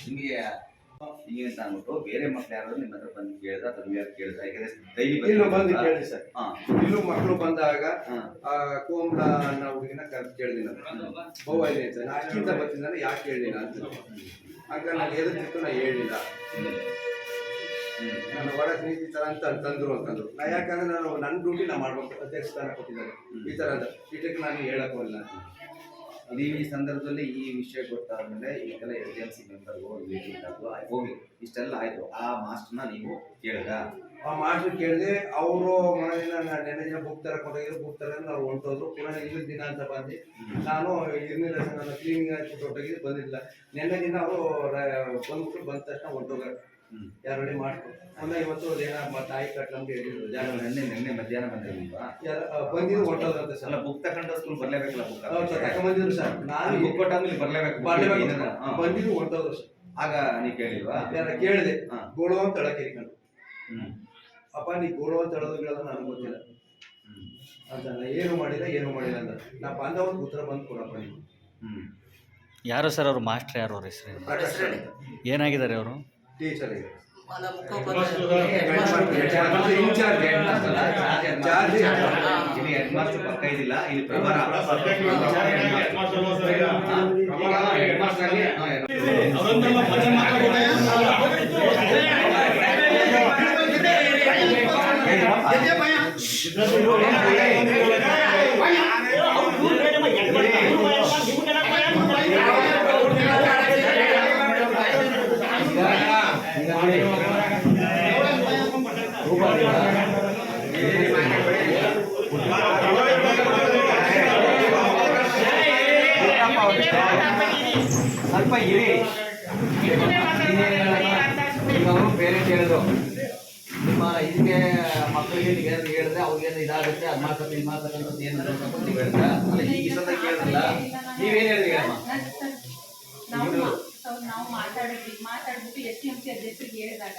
ನಿಮಗೆ ಹಿಂಗೆ ಅಂತ ಅಂದ್ಬಿಟ್ಟು ಬೇರೆ ಮಕ್ಳು ಯಾರು ನಿಮ್ಮ ಹತ್ರ ಬಂದು ಕೇಳಿದ ಅಥವಾ ನೀವು ಯಾರು ಕೇಳಿದ ಯಾಕಂದ್ರೆ ಡೈಲಿ ಇಲ್ಲೂ ಬಂದು ಕೇಳಿ ಸರ್. ಹಾ. ಇಲ್ಲೂ ಮಕ್ಕಳು ಬಂದಾಗ ಕೋಮಲ ಅನ್ನೋ ಹುಡುಗಿನ ಕರೆದು ಕೇಳಿದೆ ನಾನು. ಬಹು ನಾ ಅಷ್ಟಿಂದ ಬರ್ತೀನಿ ಯಾಕೆ ಹೇಳಿಲ್ಲ ಅಂತ. ಆಗ ನಾನು ನಾ ಹೇಳಿಲ್ಲ. ನನ್ನ ಒಳಗೆ ನೀತಿ ಈ ಥರ ಅಂತ ತಂದ್ರು ಅಂತಂದ್ರು. ನಾ ಯಾಕಂದ್ರೆ ನಾನು ನನ್ನ ಡ್ಯೂಟಿ ನಾ ಮಾಡ್ಬೇಕು. ಅಧ್ಯಕ್ಷ ಸ್ಥಾನ ಕೊಟ್ಟಿದ್ದಾರೆ. ಈ ಥರ ಅಂತ. ಇದಕ್ಕೆ ನಾನು ಹೇಳಕ್ ಹೋಗಿಲ್ಲ. ನೀವು ಈ ಸಂದರ್ಭದಲ್ಲಿ ಈ ವಿಷಯ ಗೊತ್ತಾದ್ಮೇಲೆ ಈಗೆಲ್ಲ S D M C member meeting ಹೋಗಿ, ಇಷ್ಟೆಲ್ಲ ಆಯಿತು. ಆ ಮಾಸ್ಟರ್ನ ನೀವು ಕೇಳಿದ? ಆ ಮಾಸ್ಟರ್ ಕೇಳಿದೆ, ಅವರು ಮನೆಯಿಂದ ನಾನು ನೆನೆ ದಿನ ಬುಕ್ ತರಕ್ಕೆ ಹೊರಗಿದ್ರು ಬುಕ್ ತರ ನಾವು ಹೊಂಟೋದ್ರು. ಪುನಃ ಇನ್ನೊಂದು ದಿನ ಅಂತ ಬಂದು, ನಾನು ಇರಲಿಲ್ಲ ಸರ್ ನನ್ನ ಕ್ಲೀನಿಂಗ್ ಹಾಕಿ ಹೊಟ್ಟೋಗಿದ್ದು ಬಂದಿಲ್ಲ ನೆನ್ನೆ ದಿನ ಅವರು ಬಂದ್ಬಿಟ್ಟು ಬಂದ ತಕ್ಷಣ ಹೊಂಟೋಗ ಹ್ಮ್ ಯಾರು ರೆಡಿ ಮಾಡ್ಕೊ ಇವತ್ತು ಏನೋ ತಾಯಿ ಕಟ್ಲಂಗೆ ಹೇಳಿದ್ರು ಜಾಗ. ನಿನ್ನೆ ನಿನ್ನೆ ಮಧ್ಯಾಹ್ನ ಆ, ಬಂದಿದ್ದು ಹೊಂಟೋದ್ರಂತೆ ಸರ್. ಅಲ್ಲ ಬುಕ್ ತಗೊಂಡು ಸ್ಕೂಲ್ ಬರ್ಲೇಬೇಕಲ್ಲ ಸರ್ ತಗೊಂಬಂದಿದ್ರು ಸರ್. ನಾನು ಬುಕ್ ಕೊಟ್ಟಾದ್ಮೇಲೆ ಬರಲೇಬೇಕು ಬರ್ಲೇಬೇಕು. ಏನಾರ, ಹಾ. ಸರ್. ಆಗ ನೀ ಕೇಳಿಲ್ವಾ? ಯಾರ ಕೇಳಿದೆ ಹಾ. ಗೋಳು ಅಂತ ಹೇಳಕ್ಕೆ ಹ್ಮ್. ಅಪ್ಪ ನೀ ಗೋಳು ಅಂತ ಹೇಳೋದು ನನಗೆ ಗೊತ್ತಿಲ್ಲ. ಅಂತ ಏನು ಮಾಡಿಲ್ಲ ಏನು ಮಾಡಿಲ್ಲ ಅಂತ. ನಾ ಬಂದವಾಗ ಉತ್ತರ ಬಂದು ಕೊಡಪ್ಪ ನೀವು ಯಾರು ಸರ್ ಅವರು? ಮಾಸ್ಟರ್ ಯಾರು ಅವ್ರ ಹೆಸರು? ಏನಾಗಿದ್ದಾರೆ ಅವರು? ಟೀಚರ್ ಹೆಡ್ ಮಾಸ್ಟರ್ ಪಕ್ಕ ಇದಿಲ್ಲ ಇಲ್ಲಿ ಪ್ರಭಾರ ಹೆಡ್ ಮಾಸ್ಟರ್ ಪೇರೆಂಟ್ ಹೇಳಿದ್ರು ನಿಮ್ಮ ಇದಕ್ಕೆ ಮಕ್ಕಳಿಗೆ ಇದಾಗುತ್ತೆ, ಅದು ಮಾಡ್ತಾರೆ, ಇದು ಅಂತ ಏನು ಅಂತ ನೀವು ಮಾತಾಡಿದ್ವಿ, ಮಾತಾಡ್ಬಿಟ್ಟು ಎಸ್ ಟಿ ಹೇಳಿದಾಗ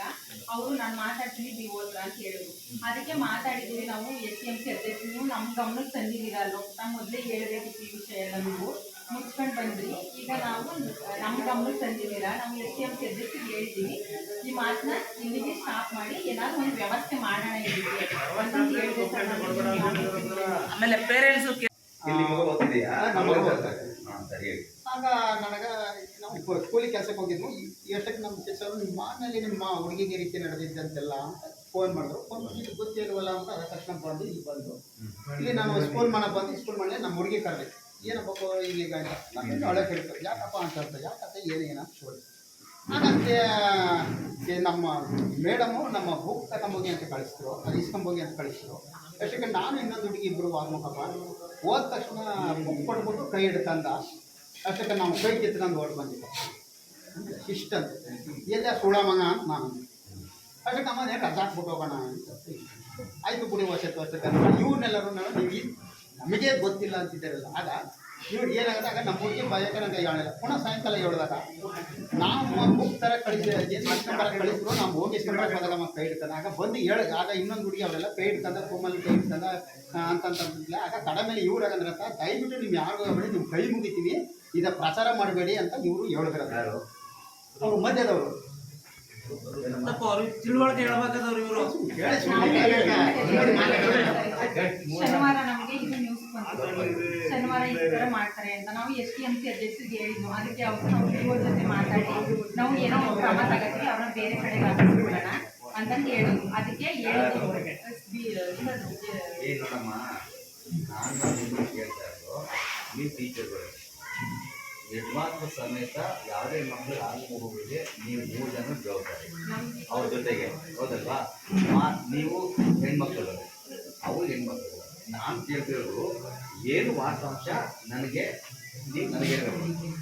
ಅವರು, ನಾನು ಮಾತಾಡ್ತೀನಿ, ನೀವು ಅಂತ ಹೇಳಿದ್ರು. ಅದಕ್ಕೆ ಮಾತಾಡಿದ್ವಿ ನಾವು ಎಸ್ ಟಿ ಎಂ ಸಿ ಅಧ್ಯಕ್ಷ ನೀವು ನಮ್ಮ ಗಮನಕ್ಕೆ ತಂದಿದ್ದೀರಾ ನಾನು ಮೊದಲೇ ಹೇಳಬೇಕಿತ್ತು ಈ ವಿಷಯ ಎಲ್ಲ ನೀವು. ಬಂದ್ರಿ ಈಗ ನಾವು ನಮ್ಮ ಗಮನ ತಂದಿದ್ದೀರ ನಾವು ಎಸ್ ಸಿ ಎಂ ಸಿ ಅಧ್ಯಕ್ಷರಿಗೆ ಹೇಳಿದ್ದೀವಿ. ಈ ಮಾತನ್ನ ಇಲ್ಲಿಗೆ ಸ್ಟಾಪ್ ಮಾಡಿ ಏನಾದ್ರು ಒಂದು ವ್ಯವಸ್ಥೆ ಮಾಡೋಣ ಹೇಳಿದೆ ಸರ್. ಆಮೇಲೆ ಪೇರೆಂಟ್ಸು ಆಗ ನನಗೆ ನಾವು ಕೂಲಿ ಕೆಲಸಕ್ಕೆ ಹೋಗಿದ್ವು. ಈ- ಎಷ್ಟಕ್ಕೆ ನಮ್ಮ ಟೀಚರು ನಿಮ್ಮ ಮಾನಲ್ಲಿ ನಿಮ್ಮ ಹುಡುಗಿಗೆ ರೀತಿ ನಡೆದಿದ್ದಂತೆಲ್ಲ ಅಂತ ಫೋನ್ ಮಾಡಿದ್ರು. ಫೋನ್ ಇಲ್ಲಿ ಇದು ಗೊತ್ತಿಲ್ವಲ್ಲ ಅಂತ ಅದ ತಕ್ಷಣ ಬಂದು ಇಲ್ಲಿ ಬಂದು. ಇಲ್ಲಿ ನಾನು ಸ್ಕೂಲ್ ಮಾಡೋಕೆ ಬಂದು ಸ್ಕೂಲ್ ಮಾಡಲಿ ನಮ್ಮ ಹುಡುಗಿ ಕರೆದೆ. ಏನಪ್ಪ ಈಗ ಅಂತ ನಾನು ಒಳ್ಳೆ ಕೇಳ್ತಾರೆ ಯಾಕಪ್ಪ ಅಂತ ಹೇಳ್ತಾರೆ ಯಾಕತ್ತೆ ಏನೇನ ಶೋಧಿ ಹಾಗಂತೆ ನಮ್ಮ ಮೇಡಮು ನಮ್ಮ ಬುಕ್ ತಗೊಂಬೋಗಿ ಅಂತ ಕಳಿಸಿದ್ರು ಅದು ಇಸ್ಕೊಂಬೋಗಿ ಅಂತ ಕಳಿಸಿದ್ರು. ಅಷ್ಟಕ್ಕೆ ನಾನು ಇನ್ನೊಂದು ಹುಡುಗಿ ಇಬ್ಬರು ವಾಲ್ಮುಖಪ್ಪ ಹೋದ ತಕ್ಷಣ ಬುಕ್ ಕೊಟ್ಬಿಟ್ಟು ಕೈ ಹಿಡ್ತಂದ ಅಷ್ಟಕ್ಕೆ ನಾವು ಕೈ ಕಿತ್ಕೊಂಡು ಓಡ್ ಬಂದಿದ್ದೆ. ಇಷ್ಟಂತ ಎಲ್ಲ ಸುಳಮಂಗ ಅಂತ ನಾನು ಅದಕ್ಕೆ ಅಷ್ಟಕ್ಕೆ ಅಮ್ಮ ರಜಾ ಹಾಕ್ಬಿಟ್ಟು ಹೋಗೋಣ ಅಂತ ಆಯ್ತು ಬಿಡಿ ವಸತಿ ವರ್ಷಕ್ಕೆ ಇವ್ರನ್ನೆಲ್ಲರೂ ನಾನು ನೀವು ನಮಗೆ ಗೊತ್ತಿಲ್ಲ ಅಂತಿದ್ದಾರಲ್ಲ ಆಗ ಇವ್ರು ಏನಾಗದಾಗ ನಮ್ಮ ಹುಡುಗಿ ಭಯಕ್ಕೆ ನಂಗೆ ಹೇಳಿಲ್ಲ ಪುನಃ ಸಾಯಂಕಾಲ ಹೇಳಿದಾಗ ನಾವು ಬುಕ್ ಥರ ಕಳಿಸಿದ್ರೆ ಕಳಿಸಿದ್ರು ನಾವು ಹೋಗಿ ಇಸ್ಕೊಂಬರಕ್ಕೆ ಬಂದಾಗ ನಮ್ಮ ಕೈ ಇಡ್ತಾನೆ. ಆಗ ಬಂದು ಹೇಳ ಆಗ ಇನ್ನೊಂದು ಹುಡುಗಿ ಅವರೆಲ್ಲ ಕೈ ಇಡ್ತಂದ ರೂಮಲ್ಲಿ ಕೈ ಹಿಡ್ಕಂದ ಅಂತಂತಂದಿಲ್ಲ ಆಗ ಕಡೆ ಮೇಲೆ ಇವ್ರು ಆಗಂದ್ರೆ ಅಂತ ದಯವಿಟ್ಟು ನೀವು ಯಾರು ಹೇಳಿ ನೀವು ಕೈ ಮುಗಿತೀವಿ ಇದ ಪ್ರಚಾರ ಮಾಡಬೇಡಿ ಅಂತ ಇವರು ಹೇಳಿದ್ರು ಅವರು ಅವ್ರು ಮಧ್ಯದವರು. ತಿಳುವಳಿಕೆ ಹೇಳ್ಬೇಕಾದವ್ರು ಇವರು. ಶನಿವಾರ ನಮಗೆ ಇದು ಶನಿವಾರ ಈ ತರ ಮಾಡ್ತಾರೆ ಅಂತ ನಾವು ಎಸ್ ಟಿ ಎಂ ಸಿ ಅಧ್ಯಕ್ಷರಿಗೆ ಹೇಳಿದ್ವು. ಅದಕ್ಕೆ ಅವರು ನಾವು ಇವ್ರ ಜೊತೆ ಮಾತಾಡಿ ನಾವು ಏನೋ ಕ್ರಮ ತಗೋತೀವಿ ಅವ್ರನ್ನ ಬೇರೆ ಕಡೆ ಹಾಕಿಸ್ಬಿಡೋಣ ಅಂತಂದು ಹೇಳೋದು ಅದಕ್ಕೆ ಹೇಳಿದ್ವು ಬಿ- ಇದು- ನೋಡಮ್ಮ ನಾನು ನಿಮ್ಮನ್ನು ಕೇಳ್ತಾ ಇರೋದು ನೀವು ಟೀಚರ್ಗಳು ಹೆಡ್ ಮಾಸ್ಟರ್ ಸಮೇತ ಯಾವುದೇ ಮಕ್ಕಳು ಆಗ ಮಗುವಿಗೆ ನೀವು ಮೂರು ಜನ ಜವಾಬ್ದಾರಿ. ಅವ್ರ ಜೊತೆಗೆ ಹೌದಲ್ವಾ? ಮಾ ನೀವು ಹೆಣ್ಮಕ್ಳು. ನಾನು ಕೇಳ್ತಿರೋದು ಏನು ವಾಸ್ತಾಂಶ ನನಗೆ ನೀವು ನನಗೆ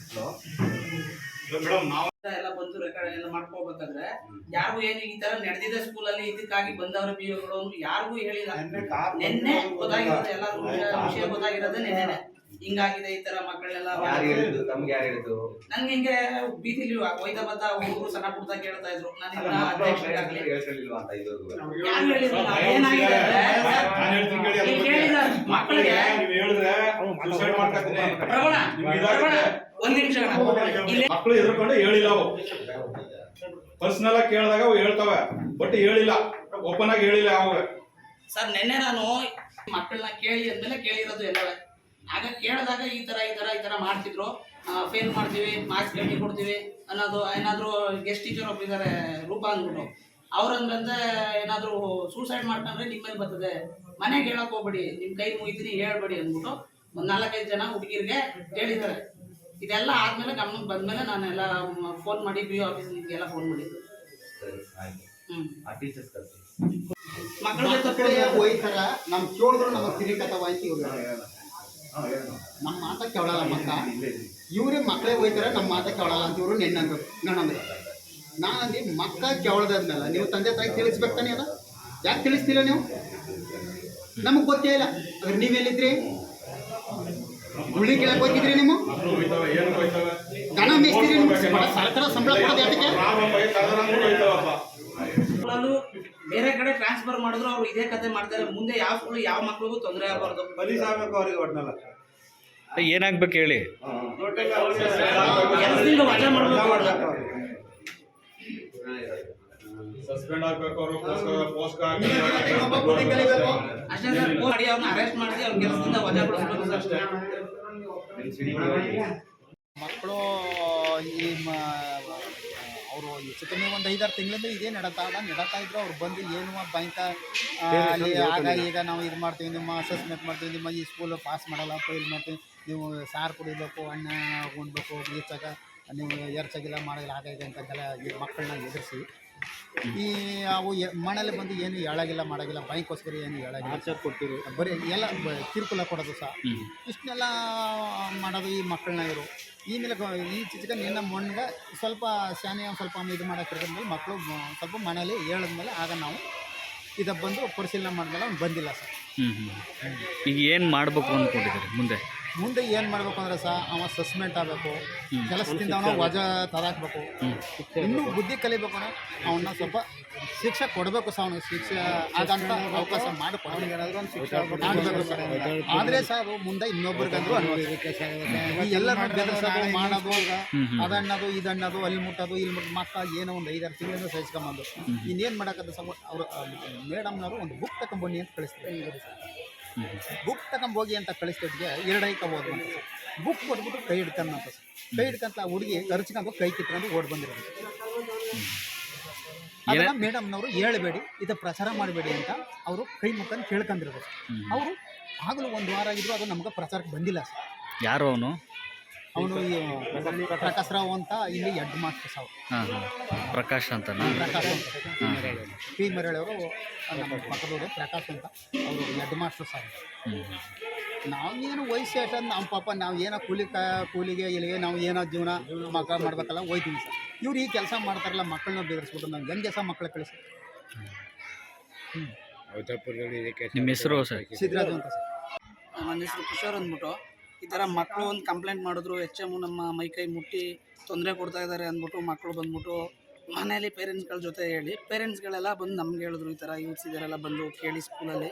ಹಲೋ ಎಲ್ಲ ಬಂದು ರೆಕಾರ್ಡ್ ಎಲ್ಲ ಮಾಡ್ಕೋಬೇಕಂದ್ರೆ ಯಾರಿಗೂ ಏನು ಈ ತರ ನಡೆದಿದೆ ಸ್ಕೂಲಲ್ಲಿ ಇದಕ್ಕಾಗಿ ಬಂದವರ ಬಿಒಗಳು ಯಾರಿಗೂ ಹೇಳಿಲ್ಲ. ನಿನ್ನೆ ಗೊತ್ತಾಗಿರೋದು ಎಲ್ಲರಿಗೂ ವಿಷಯ- ವಿಷಯ ಗೊತ್ತಾಗಿರೋದು ನಿನ್ನೆ ಹಿಂಗಾಗಿದೆ ಈ ತರ ಮಕ್ಕಳೆಲ್ಲ ಯಾರು ಹೇಳಿದ್ದು? ತಮ್ಗೆ ಯಾರು ಹೇಳಿದ್ದು? ನನ್ಗೆ ಹಿಂಗೆ ಬೀದಿಲಿ ಒಯ್ದ ಬದ್ದ ಹುಡುಗರು ಸಣ್ಣ ಪುಟ್ಟ ಕೇಳ್ತಾ ಇದ್ರು. ನಾನು ಅಲ್ಲ, ಇದನ್ನ ಅಧ್ಯಕ್ಷರಾಗ್ಲಿ ಹೇಳ್ತಿರ್ಲಿಲ್ವಾ ಅಂತ ಇದುವರೆಗೂ? ಯಾರು ಹೇಳಿದ್ರು ಏನಾಗಿದೆ? ಅಂದ್ರೆ, ಹೇಳ್ತೀನಿ ಕೇಳಿ ಅದ್ರ ಇಲ್ಲಿ ಮಕ್ಕಳಿಗೆ ನೀವು ಹೇಳಿದ್ರೆ suicide ಮಾಡ್ಕೊತೀನಿ. ಪ್ರವಣ ನಿಮ್ಗೆ ಪ್ರವಣ ಇದಾಗುತ್ತೆ. ಒಂದ್ ನಿಮಿಷ ಮಕ್ಕಳು ಎದ್ರುಕೊಂಡು ಹೇಳಿಲ್ಲ ಅವು ಪರ್ಸನಲ್ ಆಗಿ ಕೇಳಿದಾಗ ಅವು ಹೇಳ್ತವೆ. ಬಟ್ ಹೇಳಿಲ್ಲ. ಓಪನ್ ಆಗಿ ಹೇಳಿಲ್ಲ ಅವಾಗ ಸರ್ ನಿನ್ನೆ ನಾನು ಮಕ್ಕಳನ್ನ ಕೇಳಿ ಅಂದ್ಮೇಲೆ ಕೇಳಿರೋದು ಎಲ್ಲವೇ. ಆಗ ಕೇಳಿದಾಗ ಈ ತರ ಈ ತರ ಈ ತರ ಮಾಡ್ತಿದ್ರು. ಫೇಲ್ ಮಾಡ್ತೀವಿ ಮಾರ್ಕ್ಸ್ ಕಮ್ಮಿ ಕೊಡ್ತೀವಿ ಅನ್ನೋದು ಏನಾದ್ರು ಗೆಸ್ಟ್ ಟೀಚರ್ ಒಬ್ಬಿದ್ದಾರೆ ರೂಪ ಅಂದ್ಬಿಟ್ಟು. ಅವ್ರಂದ್ರೆ ಏನಾದ್ರು ಸೂಸೈಡ್ ಮಾಡ್ಕೊಂಡ್ರೆ ನಿಮ್ಮ ಮೇಲೆ ಬರ್ತದೆ. ಮನೆಗೆ ಹೇಳಕ್ ಹೋಗ್ಬೇಡಿ ನಿಮ್ ಕೈ ಮುಗಿತೀನಿ ಹೇಳ್ಬೇಡಿ ಅಂದ್ಬಿಟ್ಟು ಒಂದ್ ನಾಲ್ಕೈದು ಜನ ಹುಡುಗಿರಿಗೆ ಹೇಳಿದ್ದಾರೆ. ಇದೆಲ್ಲ ಆದ್ಮೇಲೆ ಗಮನಕ್ಕೆ ಬಂದ್ಮೇಲೆ ನಾನೆಲ್ಲ ಫೋನ್ ಮಾಡಿ ಬಿ ಆಫೀಸ್ಗೆಲ್ಲ ಫೋನ್ ಮಾಡಿದ್ದು. ಸರಿ, ಆಯ್ತು. ಹ್ಮ್. ಆ ಟೀಚರ್ಸ್ ಕಳ್ಸಿ ಮಕ್ಕಳ ಜೊತೆ ಮಕ್ಕಳೇ ಹೋಯ್ತಾರ ನಮ್ ಕೇಳಿದ್ರು ನಮ್ಮ ತಿರಿಕತ ವಾಯ್ತಿ ಇವ್ರು. ಹಾ, ಹೇಳು. ನಮ್ಮ ಮಾತ ಕೇಳಲ್ಲ ಮಕ್ಕ ಇವ್ರಿ ಮಕ್ಕಳೇ ಹೋಯ್ತಾರ ನಮ್ಮ ಮಾತ ಕೇಳಲ್ಲ ಅಂತ ಇವರು ನೆನ್ನಂದ್ರು ನನ್ನಂದ್ರು ನಾನಂದ್ರೆ ನಾನಂದು ಮಕ್ಕ ಕೇಳದಾದ್ಮೇಲೆ ನೀವು ತಂದೆ ತಾಯಿ ತಿಳಿಸ್ಬೇಕು ತಾನೇ ಅದ? ಯಾಕೆ ತಿಳಿಸ್ತಿಲ್ಲ ನೀವು? ನಮಗೆ ಗೊತ್ತೇ ಇಲ್ಲ. ಅದ್ರ ನೀವೆಲ್ಲಿದ್ರಿ ಹುಳಿ ಕೇಳಕ್ ಹೋಗಿದ್ರಿ ನೀವು? ದನ ಮೇಯ್ಸ್ತೀರಿ ಸರ್ಕಾರ ಸಂಬಳ ಕೊಡೋದು ಯಾತಕ್ಕೆ ನಾವು ನಮ್ಮ ಬಗ್ಗೆ ಕರೆದ್ರೆ ನಮ್ಗೂ ಹೋಯ್ತವಪ್ಪ ಸ್ಕೂಲಲ್ಲೂ ಬೇರೆ ಕಡೆ ಟ್ರಾನ್ಸ್ಫರ್ ಮಾಡಿದ್ರು ಅವ್ರು ಇದೇ ಕತೆ ಮಾಡ್ತಾರೆ. ಮುಂದೆ ಯಾವ ಸ್ಕೂಲ್ ಯಾವ ಮಕ್ಳಿಗೂ ತೊಂದರೆ ಆಗಬಾರ್ದು. ಬಲಿ ಸಾಗಬೇಕು ಅವ್ರಿಗೆ ಒಟ್ನಲ್ಲ. ಏನಾಗ್ಬೇಕು ಹೇಳಿ? ಕೆಲಸದಿಂದ ವಜಾ ಮಾಡಬೇಕು ಸಸ್ಪೆಂಡ್ ಆಗ್ಬೇಕು ಅವರು ಪೋಸ್ಟ್ ಅಷ್ಟೇ ಸರ್ ಮಾಡಿ ಅವ್ರನ್ನ ಅರೆಸ್ಟ್ ಮಾಡಿ ಅವ್ರ ಕೆಲಸದಿಂದ ವಜಾ ಕೊಡಿಸ್ಬೇಕು ಅಷ್ಟೇ. ಮಕ್ಕಳು ಈ ಅವರು ಹೆಚ್ಚು ಕಮ್ಮಿ ಒಂದು ಐದಾರು ತಿಂಗಳಿಂದ ಇದೇ ನಡತಾ ನಡತಾ ಇದ್ರು ಅವ್ರು ಬಂದು ಏನು ಬ್ಯಾಂಕ ಅಲ್ಲಿ ಆಗ ಈಗ ನಾವು ಇದು ಮಾಡ್ತೀವಿ ನಿಮ್ಮ ಅಸೆಸ್ಮೆಂಟ್ ಮಾಡ್ತೀವಿ ನಿಮ್ಮ ಈ ಸ್ಕೂಲ್ ಪಾಸ್ ಮಾಡಲ್ಲ ಫೇಲ್ ಮಾಡ್ತೀವಿ. ನೀವು ಸಾರು ಕುಡಿಬೇಕು ಅಣ್ಣ ಉಣ್ಬೇಕು ಹೆಚ್ಚಾಗ ನೀವು ಎರ್ಚಾಗಿಲ್ಲ ಮಾಡೋದಿಲ್ಲ ಇದೆ ಅಂತೆಲ್ಲ ಈ ಮಕ್ಕಳನ್ನ ಎದುರಿಸಿ. ಈ ಅವು ಮನೇಲಿ ಬಂದು ಏನು ಹೇಳಾಗಿಲ್ಲ ಮಾಡಾಗಿಲ್ಲ ಬೈಕೋಸ್ಕರ ಏನು ಹೇಳಾಗಿಲ್ಲ ಕೊಟ್ಟಿರು ಬರೀ ಎಲ್ಲ ಬ- ಕಿರುಕುಳ ಕೊಡೋದು ಸಹ. ಇಷ್ಟನ್ನೆಲ್ಲ ಮಾಡೋದು ಈ ಮಕ್ಕಳನ್ನ ಇವರು. ಈ ಮೇಲೆ ಈ ಚಿಚಕ ನಿನ್ನ ಮಣ್ಣಿಗೆ ಸ್ವಲ್ಪ ಶಾನೆ ಒಂದು ಸ್ವಲ್ಪ ಇದು ಮಾಡೋಕೆ ಮಕ್ಕಳು ಸ್ವಲ್ಪ ಮನೇಲಿ ಹೇಳಿದ್ಮೇಲೆ ಆಗ ನಾವು ಇದ ಬಂದು ಪರಿಶೀಲನೆ ಮಾಡಿದ್ಮೇಲೆ ಅವ್ನು ಬಂದಿಲ್ಲ ಸರ್. ಹ್ಞೂ ಹ್ಞೂ ಈಗ ಏನು ಮಾಡಬೇಕು ಅಂದ್ಕೊಂಡಿದ್ದೀರಿ ಮುಂದೆ? ಮುಂದೆ ಏನು ಮಾಡಬೇಕು ಅಂದ್ರೆ ಸಹ ಅವ ಸಸ್ಪೆಂಡ್ ಆಗಬೇಕು. ಕೆಲಸದಿಂದ ಅವನ ವಜಾ ತದಾಕ್ಬೇಕು ಇನ್ನೂ ಬುದ್ಧಿ ಕಲಿಬೇಕು ಅಂದ್ರೆ ಅವನ್ನ ಸ್ವಲ್ಪ ಶಿಕ್ಷೆ ಕೊಡಬೇಕು ಸಹ ಅವನಿಗೆ ಶಿಕ್ಷೆ ಆಗಂತ ಅವಕಾಶ ಮಾಡಿಕೊಡಬೇಕು. ಸರ್. ಆದರೆ ಸರ್ ಮುಂದೆ ಇನ್ನೊಬ್ರಿಗಂದ್ರು ಅನ್ಬೋದು ಈ ಎಲ್ಲರನ್ನ ಬೆದರ್ಸೋದು ಮಾಡೋದು ಅದಣ್ಣದು ಇದಣ್ಣದು ಅಲ್ಲಿ ಮುಟ್ಟೋದು ಇಲ್ಲಿ ಮುಟ್ಟು ಮಕ್ಕ ಏನೋ ಒಂದು ಐದಾರು ತಿಂಗಳಿಂದ ಸಹಿಸ್ಕೊಂಬಂದು. ಇನ್ನೇನು ಮಾಡೋಕ್ಕಂತ ಸಹ ಅವರು ಮೇಡಮ್ನವರು ಒಂದು ಬುಕ್ ತಗೊಂಬನ್ನಿ ಅಂತ ಕಳಿಸ್ತಾರೆ. ಬುಕ್ ತಗೊಂಬೋಗಿ ಅಂತ ಕಳಿಸ್ತಿದ್ಗೆ ಎರಡು ಐಕ ಹೋದ್ರು ಅಂತ. ಸರ್ ಬುಕ್ ಕೊಟ್ಬಿಟ್ಟು ಕೈ ಹಿಡ್ಕಂತ ಸರ್ ಕೈ ಹಿಡ್ಕಂತ ಹುಡುಗಿ ಕರ್ಚ್ಕೊಂಡು ಕೈ ಕಿತ್ಕೊಂಡು ಓಡ್ ಬಂದಿರೋದು. ಅದನ್ನ ಮೇಡಮ್ನವರು ಹೇಳಬೇಡಿ ಇದು ಪ್ರಚಾರ ಮಾಡಬೇಡಿ ಅಂತ ಅವರು ಕೈ ಮುಖಂಡ್ ಕೇಳ್ಕೊಂಡಿರೋದು. ಅವರು ಆಗಲೂ ಒಂದು ವಾರ ಆಗಿದ್ರು ಅದು ನಮ್ಗೆ ಪ್ರಚಾರಕ್ಕೆ ಬಂದಿಲ್ಲ ಸರ್. ಯಾರು ಅವನು? ಅವನು ಪ್ರಕಾಶ್ ರಾವ್ ಅಂತ ಇಲ್ಲಿ ಹೆಡ್ ಮಾಸ್ಟರ್ ಸರ್. ಪ್ರಕಾಶ್ ಅಂತ ಪ್ರಕಾಶ್ ಅಂತ. ಪಿ ಮರಳವರು ನಮ್ಮ ಪಕ್ಕದವರು ಪ್ರಕಾಶ್ ಅಂತ ಅವರು ಹೆಡ್ ಮಾಸ್ಟರ್ ಸರ್ ನಾವೇನು ವಯಸ್ಸು ಎಷ್ಟಂದು ನಮ್ಮ ಪಾಪ ನಾವು ಏನೋ ಕೂಲಿ ಕ ಕೂಲಿಗೆ ಇಲ್ಲಿಗೆ ನಾವು ಏನೋ ಜೀವನ ಮಕ್ಕಳು ಮಾಡ್ಬೇಕಲ್ಲ ಹೋಯ್ತೀವಿ ಸರ್. ಇವ್ರು ಈ ಕೆಲಸ ಮಾಡ್ತಾರಲ್ಲ ಮಕ್ಕಳನ್ನ ಬೆದರಿಸ್ಬಿಟ್ಟು ನಾವು ಹೆಂಗೆ ಸಹ ಮಕ್ಕಳು ಕಳಿಸಿ. ನಿಮ್ಮ ಹೆಸರು ಸರ್? ಸಿದ್ದರಾಜು ಅಂತ ಸರ್. ನನ್ನ ಹೆಸರು ಕಿಶೋರ್ ಅಂದ್ಬಿಟ್ಟು ಈ ಥರ ಮಕ್ಕಳು ಒಂದು ಕಂಪ್ಲೇಂಟ್ ಮಾಡಿದ್ರು ಎಚ್ ಎಂ ನಮ್ಮ ಮೈಕೈ ಮುಟ್ಟಿ ತೊಂದರೆ ಕೊಡ್ತಾ ಇದ್ದಾರೆ ಅಂದ್ಬಿಟ್ಟು ಮಕ್ಕಳು ಬಂದ್ಬಿಟ್ಟು ಮನೇಲಿ ಪೇರೆಂಟ್ಸ್ಗಳ ಜೊತೆ ಹೇಳಿ, ಪೇರೆಂಟ್ಸ್ಗಳೆಲ್ಲ ಬಂದು ನಮ್ಗೆ ಹೇಳಿದ್ರು, ಈ ಥರ ಯೂತ್ಸ್ ಇದರೆಲ್ಲ ಬಂದು ಕೇಳಿ ಸ್ಕೂಲಲ್ಲಿ.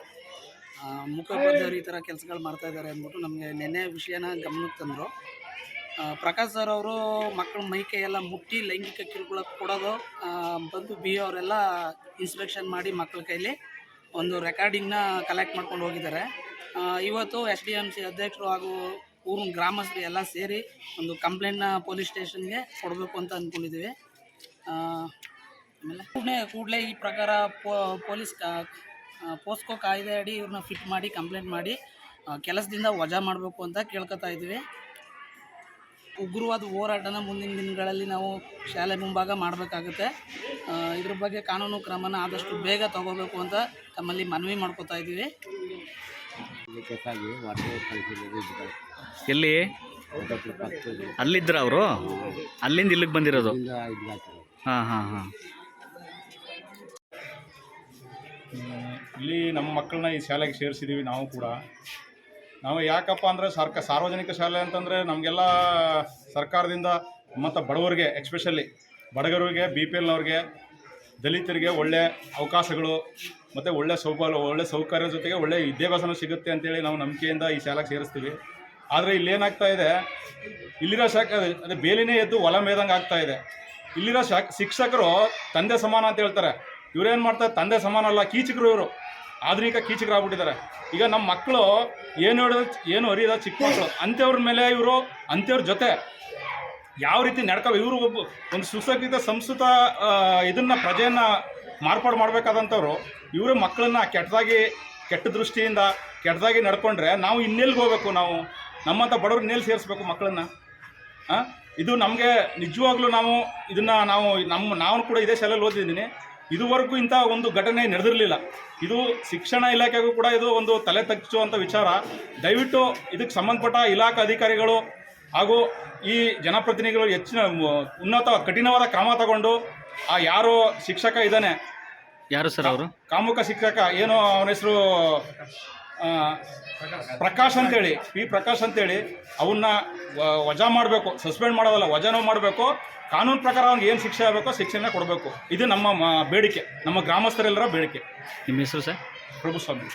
ಮುಖಬದ್ಧರು ಈ ಥರ ಕೆಲಸಗಳು ಮಾಡ್ತಾ ಇದ್ದಾರೆ ಅಂದ್ಬಿಟ್ಟು ನಮಗೆ ನೆನ್ನೆ ವಿಷಯನ ಗಮನಕ್ಕೆ ತಂದರು. ಪ್ರಕಾಶ್ ಸರ್ ಅವರು ಮಕ್ಕಳ ಮೈ ಎಲ್ಲ ಮುಟ್ಟಿ ಲೈಂಗಿಕ ಕಿರುಕುಳ ಕೊಡೋದು ಬಂದು ಬಿ ಅವರೆಲ್ಲ ಇನ್ಸ್ಪೆಕ್ಷನ್ ಮಾಡಿ ಮಕ್ಕಳ ಕೈಲಿ ಒಂದು ರೆಕಾರ್ಡಿಂಗ್ನ ಕಲೆಕ್ಟ್ ಮಾಡ್ಕೊಂಡು ಹೋಗಿದ್ದಾರೆ. ಇವತ್ತು ಎಸ್ ಡಿ ಎಂ ಸಿ ಅಧ್ಯಕ್ಷರು ಹಾಗೂ ಊರಿನ ಗ್ರಾಮಸ್ಥರು ಎಲ್ಲ ಸೇರಿ ಒಂದು ಕಂಪ್ಲೇಂಟ್ನ ಪೊಲೀಸ್ ಸ್ಟೇಷನ್ಗೆ ಕೊಡಬೇಕು ಅಂತ ಅಂದ್ಕೊಂಡಿದ್ದೀವಿ ಆಮೇಲೆ ಕೂಡಲೇ ಕೂಡಲೇ ಈ ಪ್ರಕಾರ ಪೊ- ಪೊಲೀಸ್ ಪೋಸ್ಕೋ ಕಾಯ್ದೆ ಅಡಿ ಇವ್ರನ್ನ ಫಿಟ್ ಮಾಡಿ ಕಂಪ್ಲೇಂಟ್ ಮಾಡಿ ಕೆಲಸದಿಂದ ವಜಾ ಮಾಡಬೇಕು ಅಂತ ಕೇಳ್ಕೊತಾ ಇದ್ದೀವಿ ಉಗ್ರವಾದ ಹೋರಾಟನ ಮುಂದಿನ ದಿನಗಳಲ್ಲಿ ನಾವು ಶಾಲೆ ಮುಂಭಾಗ ಮಾಡಬೇಕಾಗುತ್ತೆ. ಇದ್ರ ಬಗ್ಗೆ ಕಾನೂನು ಕ್ರಮನ ಆದಷ್ಟು ಬೇಗ ತಗೋಬೇಕು ಅಂತ ತಮ್ಮಲ್ಲಿ ಮನವಿ ಮಾಡ್ಕೋತಾ ಇದ್ದೀವಿ ಎಲ್ಲಿ? ಅಲ್ಲಿದ್ರ ಅವರು? ಅಲ್ಲಿಂದ ಇಲ್ಲಿಗೆ ಬಂದಿರೋದು? ಹಾಂ ಹಾಂ ಹಾಂ. ಇಲ್ಲಿ ನಮ್ಮ ಮಕ್ಕಳನ್ನ ಈ ಶಾಲೆಗೆ ಸೇರಿಸಿದೀವಿ ನಾವು ಕೂಡ. ನಾವು ಯಾಕಪ್ಪ ಅಂದರೆ ಸರ್ಕ, ಸಾರ್ವಜನಿಕ ಶಾಲೆ ಅಂತಂದರೆ ನಮಗೆಲ್ಲ ಸರ್ಕಾರದಿಂದ ಮತ್ತು ಬಡವರಿಗೆ ಎಕ್ಸ್ಪೆಷಲಿ ಬಡಗರಿಗೆ, ಬಿ ಪಿ ಎಲ್ನವ್ರಿಗೆ, ದಲಿತರಿಗೆ ಒಳ್ಳೆ ಅವಕಾಶಗಳು ಮತ್ತು ಒಳ್ಳೆ ಸೌಕರ್ಯ ಒಳ್ಳೆ ಸೌಕರ್ಯ ಜೊತೆಗೆ ಒಳ್ಳೆ ವಿದ್ಯಾಭ್ಯಾಸನೂ ಸಿಗುತ್ತೆ ಅಂತೇಳಿ ನಾವು ನಂಬಿಕೆಯಿಂದ ಈ ಶಾಲೆಗೆ ಸೇರಿಸ್ತೀವಿ. ಆದರೆ ಇಲ್ಲೇನಾಗ್ತಾ ಇದೆ, ಇಲ್ಲಿರೋ ಶಾಖ, ಅದೇ ಬೇಲಿನೇ ಎದ್ದು ಹೊಲ ಮೇದಂಗೆ ಆಗ್ತಾಯಿದೆ ಇಲ್ಲಿರೋ ಶಿಕ್ಷಕರು ತಂದೆ ಸಮಾನ ಅಂತ ಹೇಳ್ತಾರೆ. ಇವ್ರೇನು ಮಾಡ್ತಾರೆ? ತಂದೆ ಸಮಾನ ಅಲ್ಲ ಕೀಚಕರು ಇವರು. ಆಧುನಿಕ ಕೀಚಕರಾಗ್ಬಿಟ್ಟಿದ್ದಾರೆ. ಈಗ ನಮ್ಮ ಮಕ್ಕಳು ಏನು ಹೇಳೋದು, ಏನು ಅರಿಯದ ಚಿಕ್ಕ ಮಕ್ಕಳು ಅಂಥವ್ರ ಮೇಲೆ ಇವರು, ಅಂಥವ್ರ ಜೊತೆ ಯಾವ ರೀತಿ ನಡ್ಕೋ, ಇವರು ಒಬ್ಬ, ಒಂದು ಸುಸಜ್ಜಿತ, ಸಂಸ್ಕೃತ ಇದನ್ನ, ಪ್ರಜೆಯನ್ನ ಮಾರ್ಪಾಡು ಮಾಡಬೇಕಾದಂಥವ್ರು, ಇವರು ಮಕ್ಕಳನ್ನ ಕೆಟ್ಟದಾಗಿ ಕೆಟ್ಟ ದೃಷ್ಟಿಯಿಂದ ಕೆಟ್ಟದಾಗಿ ನಡ್ಕೊಂಡ್ರೆ ನಾವು ಇನ್ನೆಲ್ಲಿಗೆ ಹೋಗ್ಬೇಕು ನಾವು. ನಮ್ಮಂಥ ಬಡವ್ರು ಇನ್ನೆಲ್ಲಿ ಸೇರಿಸ್ಬೇಕು ಮಕ್ಕಳನ್ನ ಆ? ಇದು ನಮಗೆ ನಿಜವಾಗ್ಲೂ ನಾವು ಇದನ್ನ ನಾವು ನಮ್ಮ ನಾನು ಕೂಡ ಇದೇ ಶಾಲೆಯಲ್ಲಿ ಓದಿದ್ದೀನಿ. ಇದುವರೆಗೂ ಇಂಥ ಒಂದು ಘಟನೆ ನಡೆದಿರಲಿಲ್ಲ. ಇದು ಶಿಕ್ಷಣ ಇಲಾಖೆಗೂ ಕೂಡ ಇದು ಒಂದು ತಲೆ ತಗ್ಗಿಸುವಂಥ ವಿಚಾರ. ದಯವಿಟ್ಟು ಇದಕ್ಕೆ ಸಂಬಂಧಪಟ್ಟ ಇಲಾಖಾ ಅಧಿಕಾರಿಗಳು ಹಾಗೂ ಈ ಜನಪ್ರತಿನಿಧಿಗಳು ಹೆಚ್ಚಿನ ಉನ್ನತ ಕಠಿಣವಾದ ಕ್ರಮ ತಗೊಂಡು ಆ ಯಾರು ಶಿಕ್ಷಕ ಇದ್ದಾನೆ. ಯಾರು ಸರ್ ಅವರು? ಕಾಮುಖ ಶಿಕ್ಷಕ ಏನು ಅವನ ಹೆಸರು ಪ್ರಕಾಶ್ ಅಂತೇಳಿ ಪಿ ಪ್ರಕಾಶ್ ಅಂತೇಳಿ ಅವನ್ನ ವಜಾ ಮಾಡಬೇಕು ಸಸ್ಪೆಂಡ್ ಮಾಡೋದಲ್ಲ ವಜಾನೂ ಮಾಡಬೇಕು ಕಾನೂನು ಪ್ರಕಾರ ಅವ್ನಿಗೆ ಏನು ಶಿಕ್ಷೆ ಆಗಬೇಕೋ ಶಿಕ್ಷೆನ ಕೊಡಬೇಕು. ಇದು ನಮ್ಮ ಬೇಡಿಕೆ ನಮ್ಮ ಗ್ರಾಮಸ್ಥರೆಲ್ಲರ ಬೇಡಿಕೆ. ನಿಮ್ಮ ಹೆಸರು ಸರ್? ಪ್ರಭುಸ್ವಾಮಿ.